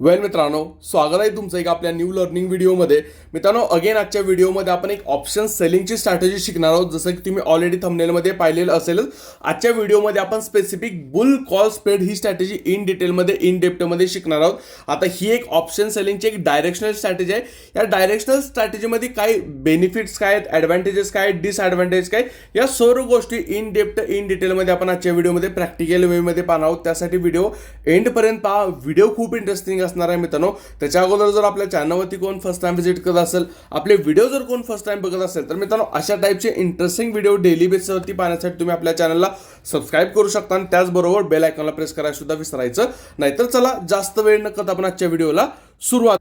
वेल मित्रांनो स्वागत आहे तुमचं एक आपल्या न्यू लर्निंग व्हिडिओमध्ये मित्रांनो अगेन आजच्या व्हिडिओमध्ये आपण एक ऑप्शन सेलिंगची स्ट्रॅटेजी शिकणार आहोत. जसं की तुम्ही ऑलरेडी थंबनेलमध्ये पाहिलेलं असेलच आजच्या व्हिडिओमध्ये आपण स्पेसिफिक बुल कॉल स्प्रेड ही स्ट्रॅटेजी इन डिटेलमध्ये इन डेप्टमध्ये शिकणार आहोत. आता ही एक ऑप्शन सेलिंगची एक डायरेक्शनल स्ट्रॅटेजी आहे. या डायरेक्शनल स्ट्रॅटेजीमध्ये काय बेनिफिट्स काय आहेत ॲडव्हान्टेजेस काय आहेत डिसॲडव्हान्टेज काय या सर्व गोष्टी इन डेप्ट इन डिटेलमध्ये आपण आजच्या व्हिडिओमध्ये प्रॅक्टिकल वेमध्ये पाहणार आहोत. त्यासाठी व्हिडिओ एंडपर्यंत पहा. व्हिडिओ खूप इंटरेस्टिंग असणार आहे मित्रांनो. त्याच्या अगोदर जर आपल्या चॅनलवरती कोण फर्स्ट टाइम व्हिजिट करत असेल आपले व्हिडिओ जर कोण फर्स्ट टाइम बघत असेल तर मित्रांनो अशा टाईपचे इंटरेस्टिंग व्हिडिओ डेली बेसवरती पाहण्यासाठी तुम्ही आपल्या चॅनलला सबस्क्राईब करू शकता आणि त्याचबरोबर बेल आयकॉनला प्रेस करायला सुद्धा विसरायचं. नाहीतर चला जास्त वेळ न करता आपण आजच्या व्हिडिओला सुरुवात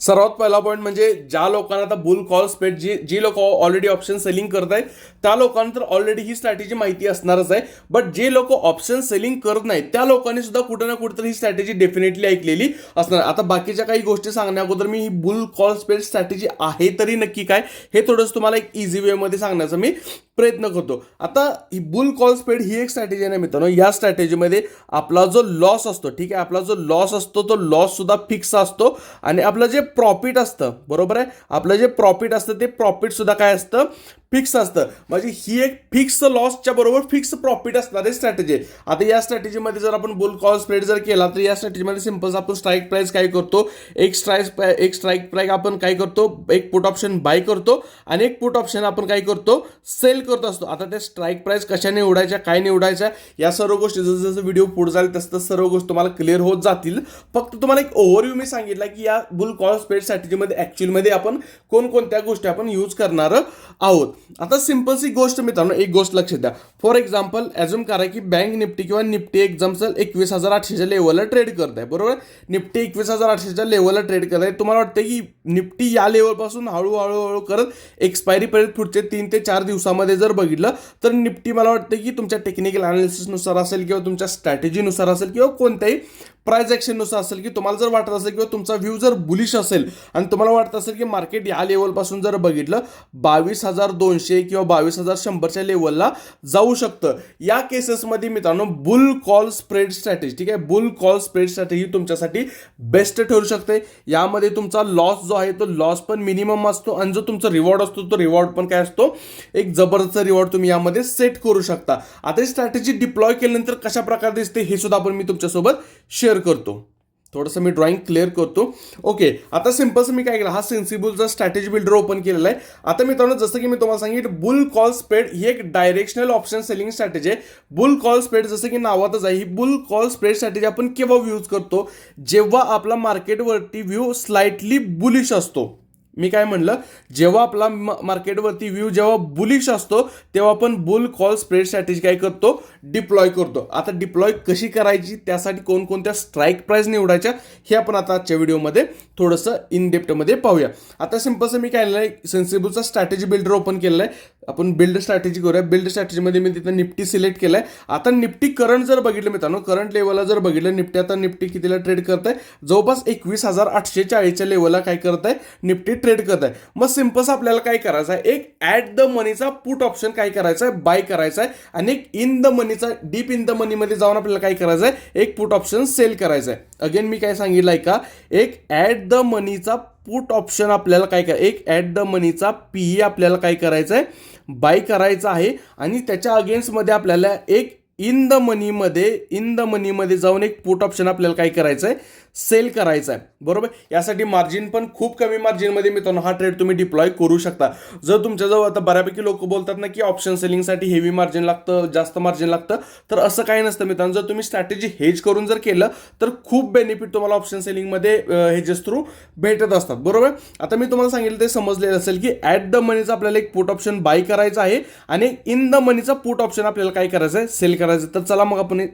सर्वात पहिला पॉईंट म्हणजे ज्या लोकांना आता बुल कॉल स्पेड जी जी लोक ऑलरेडी ऑप्शन सेलिंग करत आहेत त्या लोकांना तर ऑलरेडी ही स्ट्रॅटेजी माहिती असणारच आहे. बट जे लोक ऑप्शन सेलिंग करत नाहीत त्या लोकांनी सुद्धा कुठं ना कुठं ही स्ट्रॅटेजी डेफिनेटली ऐकलेली असणार. आता बाकीच्या काही गोष्टी सांगण्या अगोदर मी ही बुल कॉल स्पेड स्ट्रॅटेजी आहे तरी नक्की काय हे थोडंसं तुम्हाला एक इझी वेमध्ये सांगण्याचा मी. प्रयत्न करतो. आता ही बुल कॉल स्पेड ही एक स्ट्रॅटेजी आहे ना मित्रांनो. या स्ट्रॅटेजीमध्ये आपला जो लॉस असतो ठीक आहे? आपला जो लॉस असतो तो लॉससुद्धा फिक्स असतो. आणि आपलं जे प्रॉफिट असतं बरोबर आहे? आपलं जे प्रॉफिट असतं ते प्रॉफिटसुद्धा काय असतं? फिक्स असतं. म्हणजे ही एक फिक्स लॉसच्या बरोबर फिक्स प्रॉफिट असणारी स्ट्रॅटेजी आहे. आता या स्ट्रॅटेजीमध्ये जर आपण बुल कॉल स्प्रेड जर केला तर या स्ट्रॅटेजीमध्ये सिंपल आपण स्ट्राईक प्राईस काय करतो? एक स्ट्राईक एक स्ट्राईक प्राईक आपण काय करतो? एक पुट ऑप्शन बाय करतो. आणि एक पुट ऑप्शन आपण काय करतो? सेल करत असतो. आता ते स्ट्राईक प्राईस कशा निवडायच्या काय निवडायच्या या सर्व गोष्टी जसं जसं व्हिडिओ पुढे जाईल तसं तसं सर्व गोष्टी तुम्हाला क्लिअर होत जातील. फक्त तुम्हाला एक ओव्हरव्ह्यू मी सांगितला की या बुल कॉल स्पेड स्ट्रॅटेजीमध्ये ॲक्च्युअलमध्ये आपण कोणकोणत्या गोष्टी आपण यूज करणार आहोत. आता सिम्पलची गोष्ट मित्रांनो एक गोष्ट लक्षात द्या. फॉर एक्झाम्पल ॲझ्युम करा की बँक निफ्टी किंवा निफ्टी एक्झाम्पल एकवीस हजार आठशेच्या लेवलला ट्रेड करत आहे. बरोबर? निफ्टी एकवीस हजार आठशेच्या लेवलला ट्रेड करत आहे. तुम्हाला वाटतं की निफ्टी या लेवलपासून हळूहळू हळू करत एक्सपायरी पिरियड पुढचे तीन ते चार दिवसामध्ये जर बघितलं तर निफ्टी मला वाटतं की तुमच्या टेक्निकल अनालिसिसनुसार असेल किंवा तुमच्या स्ट्रॅटेजीनुसार असेल किंवा कोणत्याही प्राईज ॲक्शननुसार असेल की तुम्हाला जर वाटत असेल किंवा तुमचा व्ह्यू जर बुलिश असेल आणि तुम्हाला वाटत असेल की मार्केट या लेवलपासून जर बघितलं बावीस हजार दोनशे किंवा बावीस हजार शंभरच्या लेवलला जाऊ शकतं. या केसेसमध्ये मित्रांनो बुल कॉल स्प्रेड स्ट्रॅटेजी ठीक आहे? बुल कॉल स्प्रेड स्ट्रॅटेजी तुमच्यासाठी बेस्ट ठरू शकते. यामध्ये तुमचा लॉस जो आहे तो लॉस पण मिनिमम असतो आणि जो तुमचा रिवॉर्ड असतो तो रिवॉर्ड पण काय असतो? एक जबरदस्त रिवॉर्ड तुम्ही यामध्ये सेट करू शकता. आता ही स्ट्रॅटेजी डिप्लॉय केल्यानंतर कशा प्रकारे दिसते हे सुद्धा आपण मी तुमच्यासोबत शेअर करतो. थोडंसं मी ड्रॉइंग क्लिअर करतो. ओके आता सिम्पलचं मी काय केलं? हा सेन्सिबुलचा स्ट्रॅटेजी बिल्डर ओपन केलेला आहे. आता मित्रांनो जसं की मी तुम्हाला सांगितलं बुल कॉल स्प्रेड ही एक डायरेक्शनल ऑप्शन सेलिंग स्ट्रॅटेजी आहे. बुल कॉल स्प्रेड जसं की नावातच आहे ही बुल कॉल स्प्रेड स्ट्रॅटेजी आपण केव्हा यूज करतो? जेव्हा आपला मार्केटवरती व्ह्यू स्लाइटली बुलिश असतो. मी काय म्हणलं जेव्हा आपला मार्केटवरती व्ह्यू जेव्हा बुलिश असतो तेव्हा आपण बुल कॉल स्प्रेड स्ट्रॅटेजी काय करतो? डिप्लॉय करतो. आता डिप्लॉय कशी करायची? त्यासाठी कोणकोणत्या स्ट्राईक प्राईस निवडायच्या? हे आपण आता आजच्या व्हिडिओमध्ये थोडंसं इन डेप्टमध्ये पाहूया. आता सिम्पलचं मी काय आहे सेन्सिबलचा स्ट्रॅटेजी बिल्डर ओपन केलेला आहे. आपण बिल्ड स्ट्रॅटेजी करूया. बिल्ड स्ट्रॅटेजीमध्ये मी तिथं निफ्टी सिलेक्ट केलं आहे आता निफ्टी करंट जर बघितलं मित्रांनो करंट लेवलला जर बघितलं निफ्टी आता निफ्टी कितीला ट्रेड करत आहे जवळपास एकवीस हजार आठशे चाळीसच्या लेवलला काय करत आहे निफ्टी ट्रेड करत आहे मग सिम्पल्स आपल्याला काय करायचं आहे? एक ॲट द मनीचा पुट ऑप्शन काय करायचा आहे? बाय करायचा आहे. आणि एक इन द मनीचा डीप इन द मनीमध्ये जाऊन आपल्याला काय करायचं आहे? एक पुट ऑप्शन सेल करायचं आहे. अगेन मी काय सांगितलं आहे का? एक ॲट द मनीचा पुट ऑप्शन आपल्याला काय करायचं एक ॲट द मनीचा पी आपल्याला काय करायचं आहे? बाय करायचा आहे आणि त्याच्या अगेन्स्टमध्ये आपल्याला एक इन द मनीमध्ये इन द मनीमध्ये जाऊन एक पुट ऑप्शन आपल्याला काय करायचं आहे सेल करायचा आहे. बरोबर? यासाठी मार्जिन पण खूप कमी मार्जिनमध्ये मित्रांनो हा ट्रेड तुम्ही डिप्लॉय करू शकता. जर तुमच्याजवळ आता बऱ्यापैकी लोक बोलतात ना की ऑप्शन सेलिंगसाठी हेवी मार्जिन लागतं जास्त मार्जिन लागतं तर असं काही नसतं मित्रांनो जर तुम्ही स्ट्रॅटेजी हेज करून जर केलं तर खूप बेनिफिट तुम्हाला ऑप्शन सेलिंगमध्ये हेजेस थ्रू भेटत असतात. बरोबर? आता मी तुम्हाला सांगितलं ते समजलेलं असेल की ॲट द मनीचा आपल्याला एक पुट ऑप्शन बाय करायचा आहे आणि इन द मनीचा पुट ऑप्शन आपल्याला काय करायचं आहे? सेल करायचं तर चला मग आपण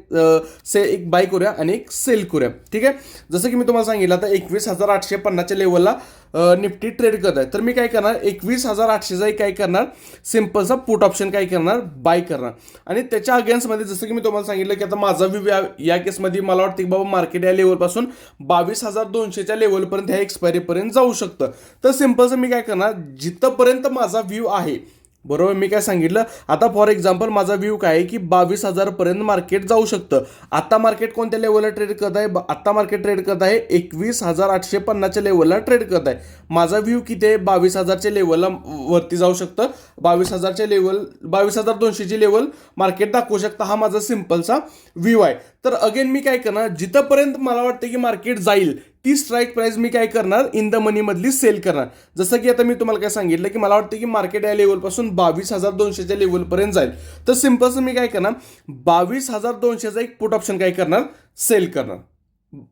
से एक बाय करूया आणि एक सेल करूया. ठीक आहे? जसं की मी तुम्हाला सांगितलं आता एकवीस हजार आठशे पन्नासच्या लेवलला निफ्टी ट्रेड करत आहे तर मी काय करणार? एकवीस हजार आठशेचा एक काय करणार? सिम्पलचा पुट ऑप्शन काय करणार? बाय करणार. आणि त्याच्या अगेन्स्टमध्ये जसं की मी तुम्हाला सांगितलं की आता माझा व्यू या या केसमध्ये मला वाटतं की बाबा मार्केट या लेवलपासून बावीस हजार दोनशेच्या लेवलपर्यंत ह्या एक्सपायरीपर्यंत जाऊ शकतं. तर सिम्पलचं मी काय करणार? जिथंपर्यंत माझा व्ह्यू आहे बरोबर मी काय सांगितलं? आता फॉर एक्झाम्पल माझा व्ह्यू काय आहे की बावीस हजारपर्यंत मार्केट जाऊ शकतं. आत्ता मार्केट कोणत्या लेवलला ट्रेड करत आहे? ब- मार्केट ट्रेड करत आहे एकवीस हजार आठशे पन्नासच्या लेवलला ट्रेड करत आहे. माझा व्ह्यू किती आहे? बावीस हजारच्या लेवलला वरती जाऊ शकतं. बावीस हजारच्या लेवल बावीस हजार दोनशेची लेवल मार्केट दाखवू शकतं. हा माझा सिम्पलचा व्ह्यू आहे. तर अगेन मी काय करणार? जिथंपर्यंत मला वाटतं की मार्केट जाईल ती स्ट्राईक प्राईस मी काय करणार? इन द मनीमधली सेल करणार. जसं की आता मी तुम्हाला काय सांगितलं की मला वाटतं की मार्केट या लेवलपासून बावीस हजार दोनशेच्या लेवलपर्यंत जाईल. तर सिम्पलचं मी काय करणार? बावीस हजार दोनशेचा एक पुट ऑप्शन काय करणार? सेल करणार.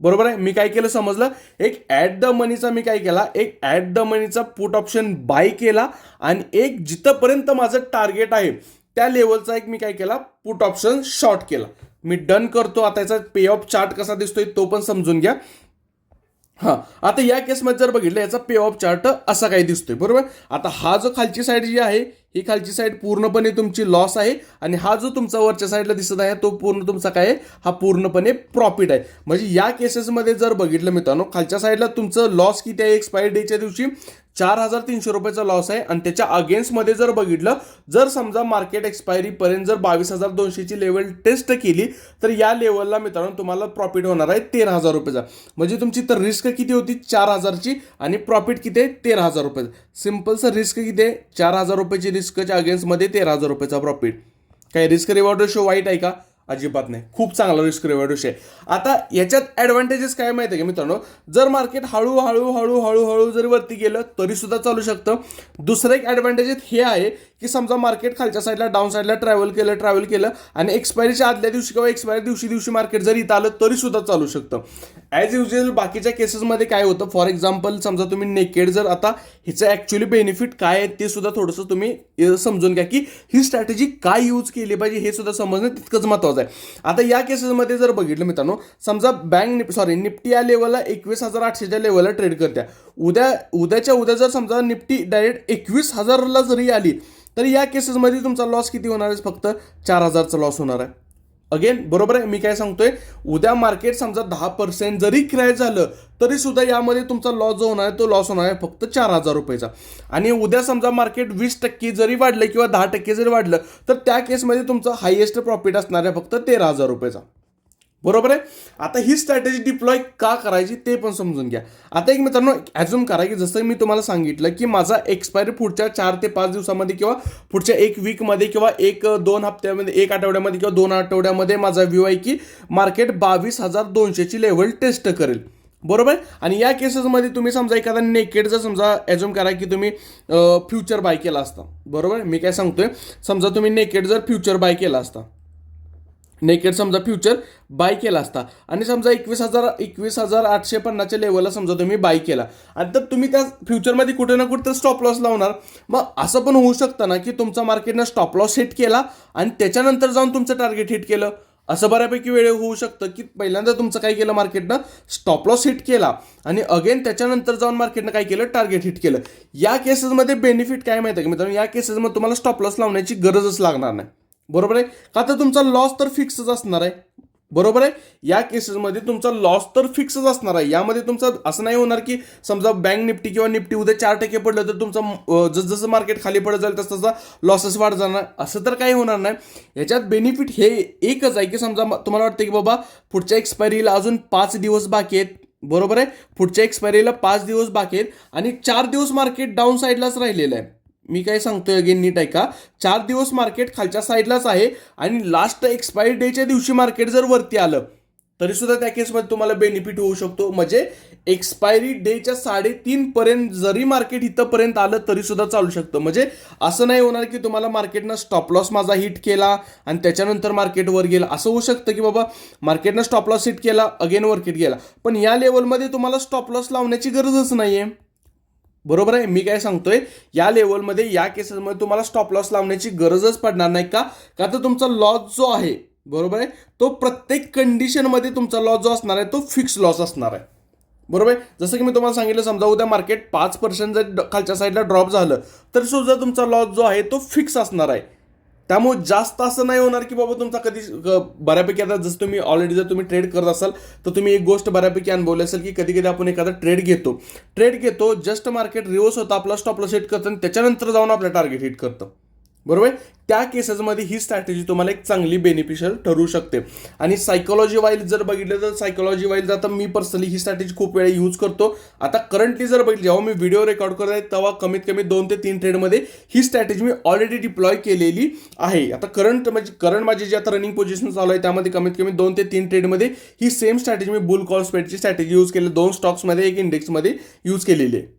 बरोबर आहे? मी काय केलं समजलं? एक ॲट द मनीचा मी काय केला? एक ॲट द मनीचा पुट ऑप्शन बाय केला आणि एक जिथंपर्यंत माझं टार्गेट आहे त्या लेवलचा एक मी काय केला? पुट ऑप्शन शॉर्ट केला. मी डन करतो. आता याचा पे ऑफ चार्ट कसा दिसतोय तो पण समजून घ्या. हां आता या केसमध्ये जर बघितलं याचा पे ऑफ चार्ट असा काही दिसतोय बरोबर? आता हा जो खालची साईड जी आहे ही खालची साईड पूर्णपणे तुमची लॉस आहे आणि हा जो तुमचा वरच्या साईडला दिसत आहे तो पूर्ण तुमचा काय आहे? हा पूर्णपणे प्रॉफिट आहे. म्हणजे या केसेसमध्ये जर बघितलं मित्रांनो खालच्या साईडला तुमचं लॉस किती आहे एक्सपायरी डेच्या दिवशी? चार हजार तीनशे रुपयाचा लॉस आहे. आणि त्याच्या अगेन्स्टमध्ये जर बघितलं जर समजा मार्केट एक्सपायरीपर्यंत जर बावीस हजार दोनशेची लेवल टेस्ट केली तर या लेवलला मित्रांनो तुम्हाला प्रॉफिट होणार आहे तेरा हजार रुपयाचा. म्हणजे तुमची तर रिस्क किती होती? चार हजारची आणि प्रॉफिट किती आहे? तेरा हजार रुपयाचं. सिम्पलचं रिस्क किती आहे? चार हजार रुपयाची रिस्कच्या अगेन्स्टमध्ये तेरा हजार रुपयाचा प्रॉफिट काही रिस्क रिवॉर्ड शो वाईट आहे का? अजिबात नाही. खूप चांगला रिस्क रिवॉर्ड विषय आहे. आता याच्यात ॲडव्हान्टेजेस काय माहिती आहे का मित्रांनो? जर मार्केट हळूहळू हळू हळूहळू जरी वरती गेलं तरीसुद्धा चालू शकतं. दुसरं एक ॲडव्हान्टेजेस हे आहे की समजा मार्केट खालच्या साईडला डाऊन साईडला ट्रॅव्हल केलं ट्रॅव्हल केलं आणि एक्सपायरीच्या आदल्या दिवशी किंवा एक्सपायरी दिवशी दिवशी मार्केट जरी इथं आलं तरीसुद्धा चालू शकतं. ॲज युजल बाकीच्या केसेसमध्ये काय होतं? फॉर एक्झाम्पल समजा तुम्ही नेकेड जर आता ह्याचं ॲक्च्युली बेनिफिट काय आहे ते सुद्धा थोडंसं तुम्ही समजून घ्या की ही स्ट्रॅटेजी काय यूज केली पाहिजे हे सुद्धा समजणं तितकंच महत्त्वाचं आहे. आता या केसेसमध्ये जर बघितलं मित्रांनो समजा बँक निप सॉरी निफ्टी या लेवलला एकवीस हजार आठशेच्या लेवलला ट्रेड करत्या. उद्या उद्याच्या उद्या जर समजा निफ्टी डायरेक्ट एकवीस हजारला जरी आली तर या केसेसमध्ये तुमचा लॉस किती होणार आहे? फक्त चार हजारचा लॉस होणार आहे. अगेन बरोबर आहे मी काय सांगतोय उद्या मार्केट समजा दहा पर्सेंट जरी क्रॅश झालं तरी सुद्धा यामध्ये तुमचा लॉस जो होणार आहे तो लॉस होणार आहे फक्त चार हजार रुपयेचा. आणि उद्या समजा मार्केट वीस टक्के जरी वाढलं किंवा दहा टक्के जरी वाढलं तर त्या केसमध्ये तुमचं हायेस्ट प्रॉफिट असणार आहे फक्त तेरा हजार रुपयेचा. बरोबर आहे? आता ही स्ट्रॅटेजी डिप्लॉय का करायची ते पण समजून घ्या. आता एक मित्रांनो ॲझ्युम करा की जसं मी तुम्हाला सांगितलं की माझा एक्सपायरी पुढच्या चार ते पाच दिवसामध्ये किंवा पुढच्या एक वीकमध्ये किंवा एक दोन हप्त्यामध्ये एक आठवड्यामध्ये किंवा दोन आठवड्यामध्ये माझा व्ह्यू आहे की मार्केट बावीस हजार दोनशेची लेवल टेस्ट करेल. बरोबर आणि या केसेसमध्ये तुम्ही समजा एखादा नेकेड जर समजा ॲझ्युम करा की तुम्ही फ्युचर बाय केला असता. बरोबर मी काय सांगतोय? समजा तुम्ही नेकेड जर फ्युचर बाय केला असता. नेकेड समजा फ्युचर बाय केला असता. आणि समजा एकवीस हजार एकवीस हजार आठशे पन्नासच्या लेवलला समजा तुम्ही बाय केला. आणि तर तुम्ही त्या फ्युचरमध्ये कुठे ना कुठे स्टॉप लॉस लावणार. मग असं पण होऊ शकतं ना की तुमचा मार्केटनं स्टॉप लॉस हिट केला आणि त्याच्यानंतर जाऊन तुमचं टार्गेट हिट केलं. असं बऱ्यापैकी वेळ होऊ शकतं की पहिल्यांदा तुमचं काय केलं मार्केटनं स्टॉप लॉस हिट केला. आणि अगेन त्याच्यानंतर जाऊन मार्केटनं काय केलं? टार्गेट हिट केलं. या केसेसमध्ये बेनिफिट काय माहिती आहे की मित्रांनो? या केसेसमध्ये तुम्हाला स्टॉप लॉस लावण्याची गरजच लागणार नाही. बरोबर आहे? का तर तुमचा लॉस तर फिक्सच असणार आहे. बरोबर आहे? या केसेसमध्ये तुमचा लॉस तर फिक्सच असणार आहे. यामध्ये तुमचं असं नाही होणार की समजा बँक निफ्टी किंवा निफ्टी उद्या चार टक्के पडलं तर तुमचं जसजसं मार्केट खाली पडत जाईल तसं तसा लॉसेस वाढ जाणार. असं तर काही होणार नाही. याच्यात बेनिफिट हे एकच आहे की समजा तुम्हाला वाटतं की बाबा पुढच्या एक्सपायरीला अजून पाच दिवस बाकी आहेत. बरोबर आहे? पुढच्या एक्सपायरीला पाच दिवस बाकी आहेत आणि चार दिवस मार्केट डाऊन साईडलाच राहिलेलं आहे. मी काय सांगतोय अगेन नीट ऐका. चार दिवस मार्केट खालच्या साईडलाच आहे आणि लास्ट एक्सपायरी डेच्या दिवशी मार्केट जर वरती आलं तरी सुद्धा त्या केसमध्ये तुम्हाला बेनिफिट होऊ शकतो. म्हणजे एक्सपायरी डेच्या साडेतीन पर्यंत जरी मार्केट इथंपर्यंत आलं तरी सुद्धा चालू शकतं. म्हणजे असं नाही होणार की तुम्हाला मार्केटनं स्टॉप लॉस माझा हिट केला आणि त्याच्यानंतर मार्केट वर गेला. असं होऊ शकतं की बाबा मार्केटनं स्टॉप लॉस हिट केला अगेन वर्केट गेला. पण या लेवलमध्ये तुम्हाला स्टॉप लॉस लावण्याची गरजच नाही आहे बरोबर आहे? मी काय सांगतोय या लेवलमध्ये या केसेसमध्ये तुम्हाला स्टॉप लॉस लावण्याची गरजच पडणार नाही का? का तर तुमचा लॉस जो आहे बरोबर आहे? तो प्रत्येक कंडिशनमध्ये तुमचा लॉस जो असणार आहे तो फिक्स लॉस असणार आहे. बरोबर आहे? जसं की मी तुम्हाला सांगितलं समजा उद्या मार्केट पाच पर्सेंट जर खालच्या साईडला ड्रॉप झालं तर सुद्धा तुमचा लॉस जो आहे तो फिक्स असणार आहे. त्यामुळे जास्त असं नाही होणार की बाबा तुमचा कधी बऱ्यापैकी आता जसं तुम्ही ऑलरेडी जर तुम्ही ट्रेड करत असाल तर तुम्ही एक गोष्ट बऱ्यापैकी अनुभवली असेल की कधी कधी आपण एखादा ट्रेड घेतो. ट्रेड घेतो जस्ट मार्केट रिव्हर्स होतं आपला स्टॉपला सेट करतं आणि त्याच्यानंतर जाऊन आपलं टार्गेट हिट करतं. बरोबर? त्या केसेसमध्ये ही स्ट्रॅटेजी तुम्हाला एक चांगली बेनिफिशियल ठरू शकते. आणि सायकोलॉजी वाईज जर बघितलं तर सायकोलॉजी वाईज आता मी पर्सनली ही स्ट्रॅटेजी खूप वेळा यूज करतो. आता करंटली जर बघितलं जेव्हा मी व्हिडिओ रेकॉर्ड करत आहे तेव्हा कमीत कमी दोन ते तीन ट्रेडमध्ये ही स्ट्रॅटेजी मी ऑलरेडी डिप्लॉय केलेली आहे. आता करंट म्हणजे करंट माझी जी आता रनिंग पोझिशन चालू आहे त्यामध्ये कमीत कमी दोन ते तीन ट्रेडमध्ये ही सेम स्ट्रॅटेजी मी बुल कॉल स्पेडची स्ट्रॅटेजी यूज केली. दोन स्टॉक्समध्ये एक इंडेक्समध्ये यूज केलेली आहे.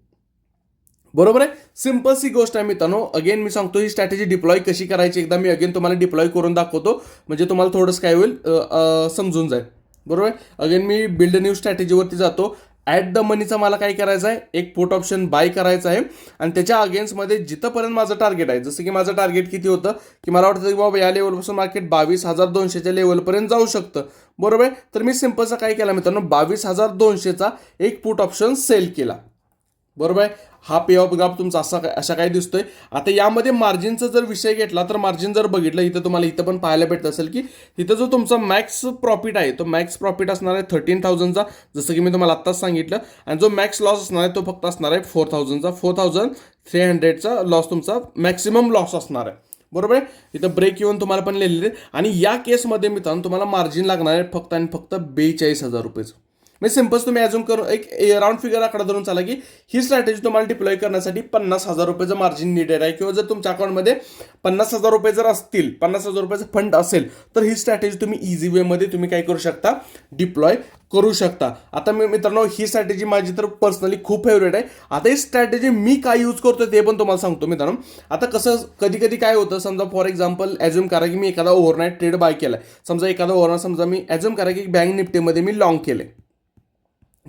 बरोबर आहे? सिंपल सी गोष्ट आहे मित्रांनो. अगेन मी सांगतो ही स्ट्रॅटेजी डिप्लॉय कशी करायची? एकदा मी अगेन तुम्हाला डिप्लॉय करून दाखवतो. म्हणजे तुम्हाला थोडंसं काय होईल समजून जाईल. बरोबर आहे? अगेन मी बिल्ड न्यू स्ट्रॅटेजीवरती जातो. ॲट द मनीचा मला काय करायचं आहे? एक पोट ऑप्शन बाय करायचं आहे. आणि त्याच्या अगेन्स्टमध्ये जिथंपर्यंत माझं टार्गेट आहे जसं की माझं टार्गेट किती होतं? की मला वाटतं की बाबा या लेवलपासून मार्केट बावीस हजार दोनशेच्या लेवलपर्यंत जाऊ शकतं. बरोबर आहे? तर मी सिम्पलचा काय केला मित्रांनो? बावीस हजार दोनशेचा एक पुट ऑप्शन सेल केला. बरोबर आहे? हा पे ऑफ ग्राफ तुमचा असा काय अशा काय दिसतोय. आता यामध्ये मार्जिनचा जर विषय घेतला तर मार्जिन जर बघितलं इथं तुम्हाला इथं पण पाहायला भेटत असेल की तिथं जो तुमचा मॅक्स प्रॉफिट आहे तो मॅक्स प्रॉफिट असणार आहे थर्टीन थाउजंडचा जसं की मी तुम्हाला आत्ताच सांगितलं. आणि जो मॅक्स लॉस असणार आहे तो फक्त असणार आहे फोर थाउजंडचा फोर थाउजंड थ्री हंड्रेडचा लॉस तुमचा मॅक्सिमम लॉस असणार आहे. बरोबर आहे? इथं ब्रेक येऊन तुम्हाला पण लिहिलेले आणि या केसमध्ये मित्रांनो तुम्हाला मार्जिन लागणार आहे फक्त आणि फक्त बेचाळीस हजार रुपयेचं म्हणजे सिम्पल्स तुम्ही अजून करून एक राऊंड फिगर आकडा धरून चाला की ही स्ट्रॅटेजी तुम्हाला डिप्लॉय करण्यासाठी पन्नास हजार रुपयाचं मार्जिन निडेड आहे. किंवा जर तुमच्या अकाउंटमध्ये पन्नास हजार रुपये जर असतील पन्नास हजार रुपयाचं फंड असेल तर ही स्ट्रॅटेजी तुम्ही इझी वेमध्ये तुम्ही काय करू शकता? डिप्लॉय करू शकता. आता मी मित्रांनो ही स्ट्रॅटेजी माझी तर पर्सनली खूप फेवरेट आहे. आता ही स्ट्रॅटेजी मी काय यूज करतो ते पण तुम्हाला सांगतो मित्रांनो. आता कसं कधी कधी काय होतं समजा फॉर एक्झाम्पल ॲज्युम करा की मी एखादा ओव्हरनाईट ट्रेड बाय केला समजा एखादा ओव्हरनाईट समजा मी ॲज्युम करा की बँक निफ्टीमध्ये मी लॉंग केले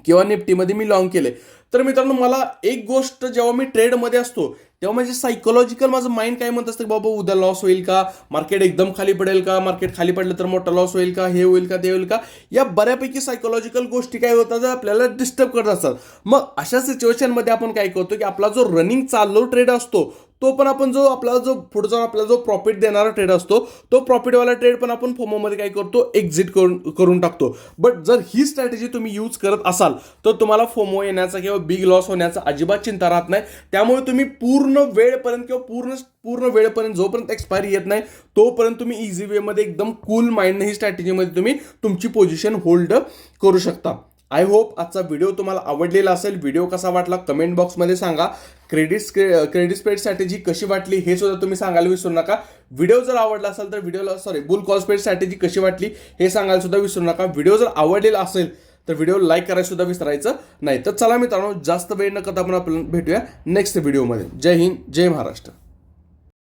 किंवा निफ्टीमध्ये मी लाँग केले तर मित्रांनो मला एक गोष्ट जेव्हा मी ट्रेडमध्ये असतो तेव्हा म्हणजे सायकोलॉजिकल माझं माइंड काय म्हणत असतं की बाबा उद्या लॉस होईल का? मार्केट एकदम खाली पडेल का? मार्केट खाली पडलं तर मोठा लॉस होईल का? हे होईल का? ते होईल का? या बऱ्यापैकी सायकोलॉजिकल गोष्टी काय होतात आपल्याला डिस्टर्ब करत असतात. मग अशा सिच्युएशनमध्ये आपण काय करतो की आपला जो रनिंग चाललो ट्रेड असतो तो पण आपण जो आपला जो पुढचा आपला जो प्रॉफिट देणारा ट्रेड असतो तो प्रॉफिटवाला ट्रेड पण आपण फोमोमध्ये काय करतो? एक्झिट करून करून टाकतो. बट जर ही स्ट्रॅटेजी तुम्ही यूज करत असाल तर तुम्हाला फोमो येण्याचा किंवा बिग लॉस होण्याचा अजिबात चिंता राहत नाही. त्यामुळे तुम्ही पूर्ण वेळपर्यंत किंवा पूर्ण पूर्ण वेळपर्यंत जोपर्यंत एक्सपायरी येत नाही तोपर्यंत तुम्ही इझी वेमध्ये एकदम कूल माइंडने ही स्ट्रॅटेजीमध्ये तुम्ही तुमची पोझिशन होल्ड करू शकता. आय होप आजचा व्हिडिओ तुम्हाला आवडलेला असेल. व्हिडिओ कसा वाटला कमेंट बॉक्समध्ये सांगा. क्रेडिट क्रेडिट स्पेड स्ट्रॅटेजी कशी वाटली हे सुद्धा तुम्ही सांगायला विसरू नका. व्हिडिओ जर आवडला असेल तर व्हिडिओला sorry bull call spread strategy कशी वाटली हे सांगायला सुद्धा विसरू नका. व्हिडिओ जर आवडलेला असेल तर व्हिडिओ लाईक करायला सुद्धा विसरायचं नाही. तर चला मित्रांनो जास्त वेळ न करता आपण आपण भेटूया नेक्स्ट व्हिडिओमध्ये जय हिंद जय महाराष्ट्र.